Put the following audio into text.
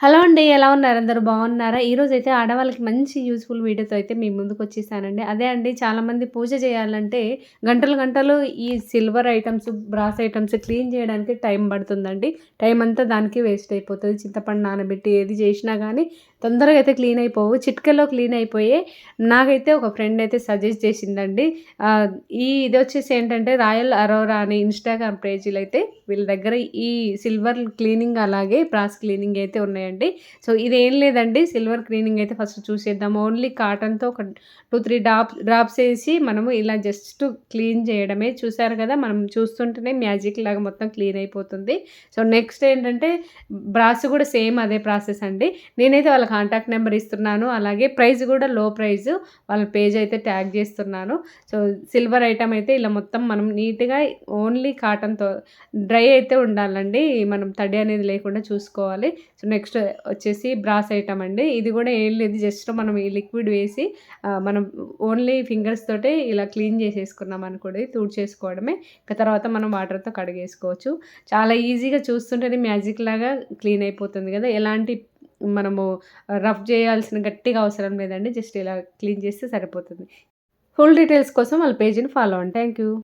Hello అండి. ఎలా ఉన్నారు? అందరూ బాగున్నారా? ఈరోజు అయితే ఆడవాళ్ళకి మంచి యూస్ఫుల్ వీడియోతో అయితే మీ ముందుకొచ్చేసానండి. అదే అండి చాలామంది పూజ చేయాలంటే గంటలు గంటలు ఈ silver items brass items clean చేయడానికి టైం పడుతుందండి. టైం అంతా దానికి వేస్ట్ అయిపోతుంది చింతపండు నానబెట్టి ఏది చేసినా కానీ తొందరగా అయితే క్లీన్ అయిపోవు. చిటికెలో క్లీన్ అయిపోయే నాకైతే ఒక ఫ్రెండ్ అయితే సజెస్ట్ చేసిందండి. ఈ ఇది వచ్చేసి ఏంటంటే రాయల్ అరోరా అని ఇన్‌స్టాగ్రామ్ పేజీలు అయితే వీళ్ళ దగ్గర ఈ సిల్వర్ క్లీనింగ్ అలాగే బ్రాస్ క్లీనింగ్ అయితే ఉన్నాయండి. సో ఇదేం లేదండి సిల్వర్ క్లీనింగ్ అయితే ఫస్ట్ చూసేద్దాం. ఓన్లీ కాటన్‌తో ఒక 2, 3 డాప్స్ డ్రాప్స్ వేసి మనము ఇలా జస్ట్ క్లీన్ చేయడమే. చూసారు కదా! మనం చూస్తుంటేనే మ్యాజిక్ లాగా మొత్తం క్లీన్ అయిపోతుంది. సో నెక్స్ట్ ఏంటంటే బ్రాస్ కూడా సేమ్ అదే ప్రాసెస్ అండి. నేనైతే వాళ్ళ కాంటాక్ట్ నెంబర్ ఇస్తున్నాను. అలాగే ప్రైస్ కూడా లో ప్రైస్. వాళ్ళ పేజ్ అయితే ట్యాగ్ చేస్తున్నాను. సో సిల్వర్ ఐటమ్ అయితే ఇలా మొత్తం మనం నీట్‌గా ఓన్లీ కాటన్‌తో డ్రై అయితే ఉండాలండి. మనం తడి అనేది లేకుండా చూసుకోవాలి. సో నెక్స్ట్ వచ్చేసి బ్రాస్ ఐటమ్ అండి. ఇది కూడా ఏం లేదు జస్ట్ మనం ఈ లిక్విడ్ వేసి మనం ఓన్లీ ఫింగర్స్ తోటే ఇలా క్లీన్ చేసేసుకున్నాం అనుకోండి తుడిచేసుకోవడమే. ఇక తర్వాత మనం వాటర్‌తో కడిగేసుకోవచ్చు. చాలా ఈజీగా చూస్తుంటేనే మ్యాజిక్ లాగా క్లీన్ అయిపోతుంది కదా! ఎలాంటి మనము రఫ్ చేయాల్సిన గట్టిగా అవసరం లేదండి. జస్ట్ ఇలా క్లీన్ చేస్తే సరిపోతుంది. ఫుల్ డీటెయిల్స్ కోసం వాళ్ళ పేజీని ఫాలో అవ్వండి. Thank you.